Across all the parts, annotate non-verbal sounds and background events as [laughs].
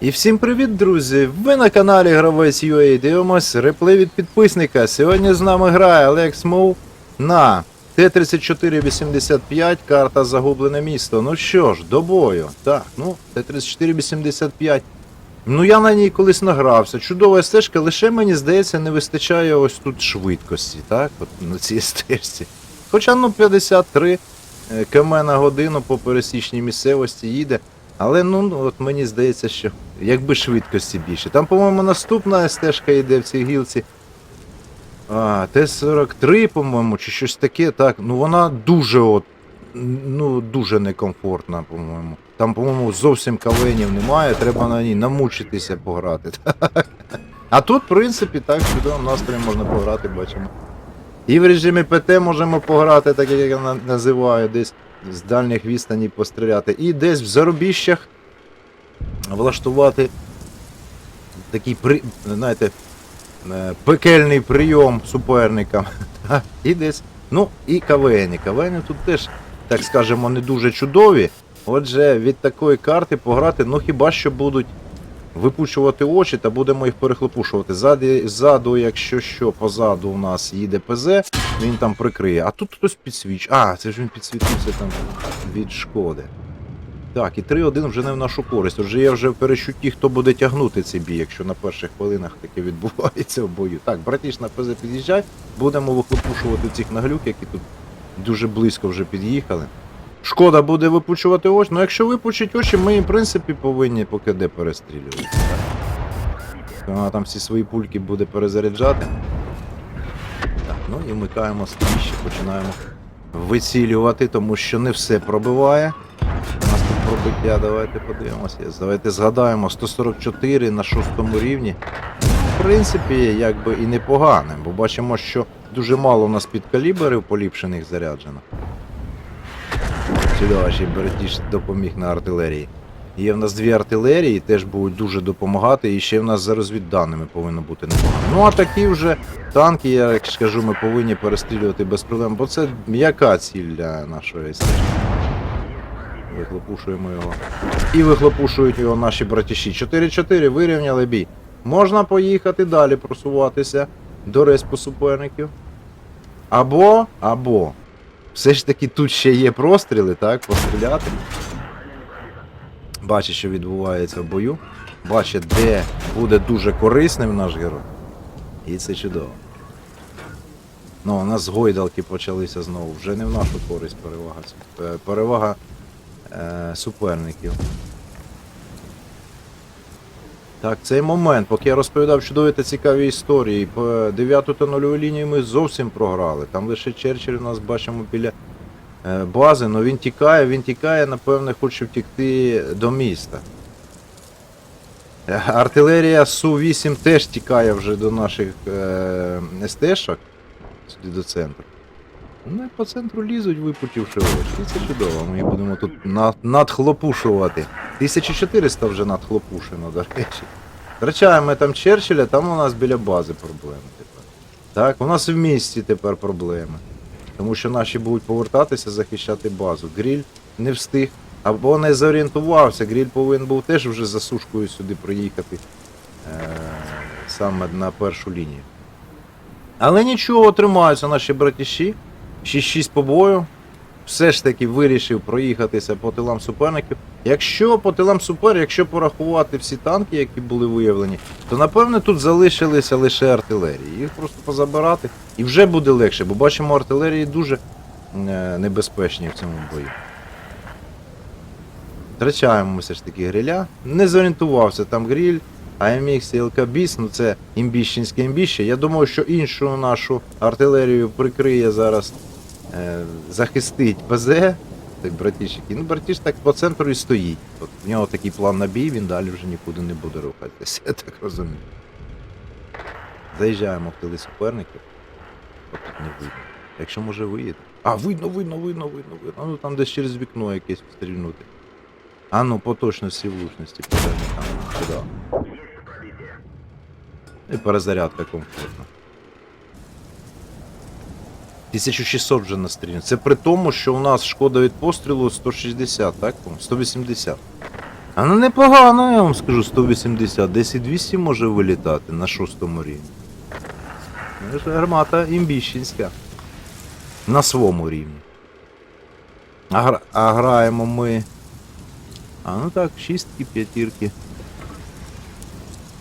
І всім привіт, друзі! Ви на каналі Гравець UA дивимось реплей від підписника. Сьогодні з нами грає Алекс Моу на Т-3485, карта Загублене місто. Ну що ж, до бою. Так, ну, Т-3485. Ну я на ній колись награвся. Чудова стежка, лише мені здається, не вистачає ось тут швидкості, так? От на цій стежці. Хоча ну 53 е, км на годину по пересічній місцевості їде. Але ну от мені здається, що якби швидкості більше. Там, по-моєму, наступна стежка йде в цій гілці. А, Т-43, по-моєму, чи щось таке. Так, ну вона дуже от. Ну, дуже некомфортна, по-моєму. Там, по-моєму, зовсім кавенів немає, треба на ній намучитися пограти. [laughs] А тут, в принципі, так, в чудовому настрої можна пограти, бачимо. І в режимі ПТ можемо пограти, так як я називаю, десь з дальніх відстані постріляти. І десь в зарубіщах влаштувати такий при, знаєте, е, пекельний прийом суперникам. [laughs] І десь. Ну, і КВН. КВН тут теж, так скажемо, не дуже чудові. Отже, від такої карти пограти, ну хіба що будуть випучувати очі та будемо їх перехлопушувати. Ззаді, ззаду, якщо що, позаду у нас їде ПЗ, він там прикриє. А тут хтось підсвіч. А, це ж він підсвітився там від шкоди. Так, і 3-1 вже не в нашу користь. Вже є вже в перечутті, хто буде тягнути цей бій, якщо на перших хвилинах таке відбувається в бою. Так, братіш на ПЗ під'їжджай, будемо вихлопушувати цих наглюк, які тут дуже близько вже під'їхали. Шкода буде випучувати очі, ну якщо випучить очі, ми, в принципі, повинні по КД перестрілювати. Вона там всі свої пульки буде перезаряджати. Так, ну і вмикаємо скріще, починаємо вицілювати, тому що не все пробиває. Пробиття, давайте подивимося. Давайте згадаємо 144 на шостому рівні. В принципі, якби і непогане, бо бачимо, що дуже мало у нас підкаліберів поліпшених заряджено. Чудово, ще Бердіш допоміг на артилерії. Є в нас дві артилерії, теж будуть дуже допомагати, і ще в нас за розвідданими повинно бути непогано. Ну а такі вже танки, я як ж кажу, ми повинні перестрілювати без проблем, бо це м'яка ціль для нашої стежки. Вихлопушуємо його. І вихлопушують його наші братіші. 4-4 вирівняли бій. Можна поїхати далі просуватися до респу суперників. Або, або. Все ж таки тут ще є простріли, так? Постріляти. Бачить, що відбувається в бою. Бачить, де буде дуже корисним наш герой. І це чудово. Ну, у нас гойдалки почалися знову. Вже не в нашу користь перевага. Е, Перевага е, суперників. Так, цей момент, поки я розповідав чудові та цікаві історії, по 9 та 0 лінію ми зовсім програли. Там лише Черчилль у нас бачимо біля е, бази, але він тікає, він тікає, напевне, хоче втікти до міста. Е, Артилерія Су-8 теж тікає вже до наших е, СТ-шок, сюди до центру. І по центру лізуть, випутівши очі. Це чудово. Ми будемо тут надхлопушувати. 1400 вже надхлопушено, до речі. Втрачаємо там Черчилля, там у нас біля бази проблеми тепер. Так, у нас в місті тепер проблеми. Тому що наші будуть повертатися, захищати базу. Гріль не встиг. Або не зорієнтувався. Гріль повинен був теж вже за сушкою сюди приїхати. Е- саме на першу лінію. Але нічого, тримаються наші братіші. 6-6 по бою. Все ж таки вирішив проїхатися по тилам суперників. Якщо по тилам супер, якщо порахувати всі танки, які були виявлені, то напевне тут залишилися лише артилерії. Їх просто позабирати і вже буде легше, бо бачимо, артилерії дуже е, небезпечні в цьому бою. Втрачаємо все ж таки гриля. Не зорієнтувався там гріль. АМХ і ЛКБІС, ну це імбіщенське імбіще. Я думаю, що іншу нашу артилерію прикриє зараз, захистить ПЗ. Так, братішики. Ну, братіш так по центру і стоїть. От в нього такий план на бій, він далі вже нікуди не буде рухатися, я так розумію. Заїжджаємо в тили суперників. От тут не видно. Якщо може виїде. А, видно, видно, видно, видно, видно. Ну там десь через вікно якесь стрільнути. А ну, по точності влучності, подальше там сюди. І перезарядка комфортна. 1600 вже настріляно. Це при тому, що у нас шкода від пострілу 160, так? 180. А ну непогано, я вам скажу, 180, десь і 200 може вилітати на шостому рівні. Гармата імбіщенська. На своєму рівні. А, гра- а граємо ми. А ну так, шістки, п'ятірки.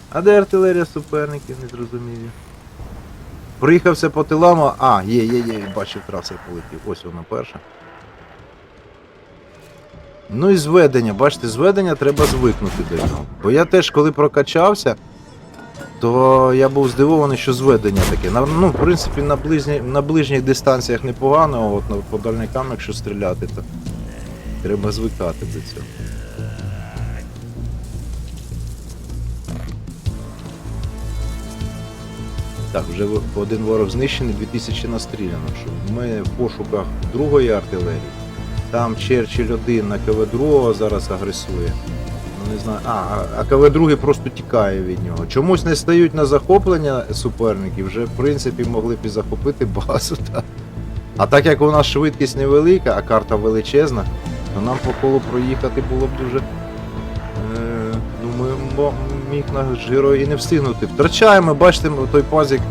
А де артилерія суперників, не зрозумілі. Проїхався по тилам, а- є, є, є, бачив, трасер полетів. Ось вона перша. Ну і зведення, бачите, зведення треба звикнути до нього. Бо я теж, коли прокачався, то я був здивований, що зведення таке. На, ну, в принципі, на, ближні, на ближніх дистанціях непогано, а от на, по якщо стріляти, то треба звикати до цього. Так, вже один ворог знищений, 2000 настріляно. Ми в пошуках другої артилерії. Там Черчилль один на КВ-2 зараз агресує. Ну не знаю. А, а КВ-2 просто тікає від нього. Чомусь не стають на захоплення суперників, вже в принципі могли б і захопити базу. Та. А так як у нас швидкість невелика, а карта величезна, то нам по колу проїхати було б дуже. Е, ну, ми мо- міг наш герой і не встигнути. Втрачаємо, бачите, той пазик.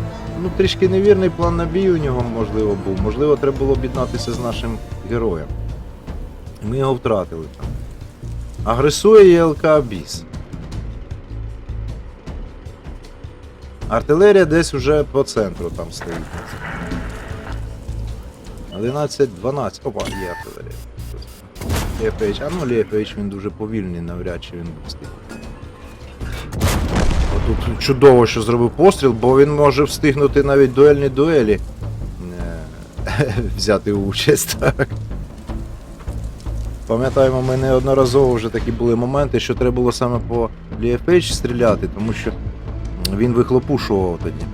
Ну, трішки невірний план на бій у нього, можливо, був. Можливо, треба було об'єднатися з нашим героєм. Ми його втратили. Агресує ЄЛК Біс. Артилерія десь уже по центру там стоїть. 11-12. Опа, є артилерія. Лєфейч. А ну Лєфейч він дуже повільний, навряд чи він встиг. Тут чудово, що зробив постріл, бо він може встигнути навіть дуельні дуелі е, [laughs] взяти участь. Так. Пам'ятаємо, ми неодноразово вже такі були моменти, що треба було саме по LFH стріляти, тому що він вихлопушував тоді.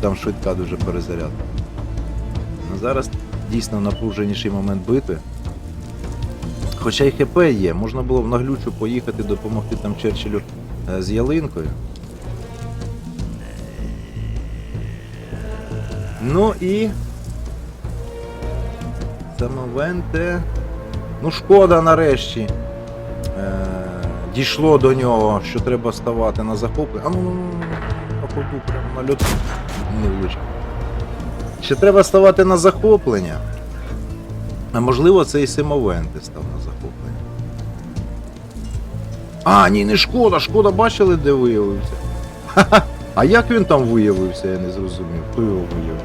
Там швидка дуже перезарядка. Ну, зараз дійсно напруженіший момент битви. Хоча й ХП є, можна було в наглючу поїхати допомогти там Черчиллю е, з ялинкою. Ну і. Самовенте. Ну, шкода нарешті. Е, дійшло до нього, що треба ставати на захоплення. А ну, ну, ну, на ходу, прямо на льоту. Не влучив. Ще треба ставати на захоплення. А можливо, це і Симовенте став на захоплення. А, ні, не шкода, шкода, бачили, де виявився. Ха-ха. [laughs] А як він там виявився, я не зрозумів. Хто його виявив?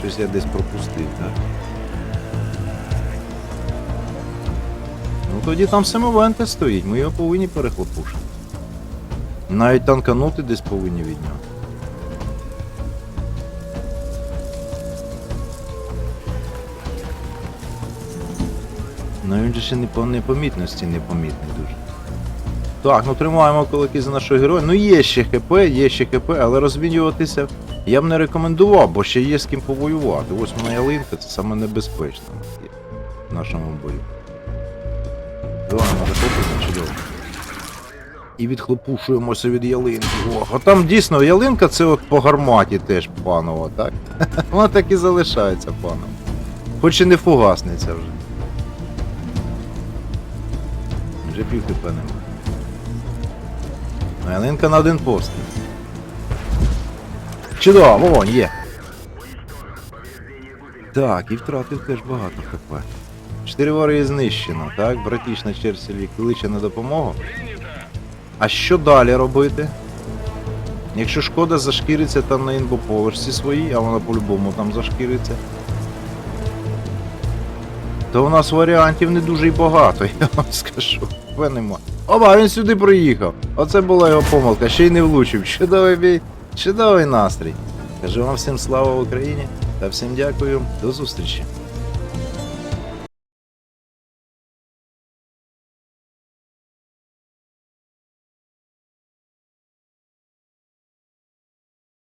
Щось я десь пропустив, так? Ну тоді там Симовенте стоїть, ми його повинні перехлопушити. Навіть танканути десь повинні від Ну він же ще не по непомітності непомітний дуже. Так, ну тримаємо кулаки за нашого героя. Ну є ще ХП, є ще ХП, але розмінюватися я б не рекомендував, бо ще є з ким повоювати. Ось вона ялинка, це саме небезпечно в нашому бою. Давай, може попити чудово. І відхлопушуємося від ялинки. О, а там дійсно ялинка це от по гарматі теж панова, так? [laughs] Вона так і залишається паном. Хоч і не фугасниця вже. Вже пів ХП нема. Ялинка на один постріл. Чудово, вогонь, є. Так, і втратив теж багато ХП. Чотири вори знищено, так? Братіч на Черсілі кличе на допомогу. А що далі робити? Якщо шкода зашкіриться там на інбоповерсі своїй, а вона по-любому там зашкіриться. То у нас варіантів не дуже й багато, [laughs] я вам скажу. Ви нема. Оба, він сюди приїхав. Оце була його помилка, ще й не влучив. [laughs] Чудовий бій, чудовий настрій. Кажу вам всім слава Україні та всім дякую. До зустрічі.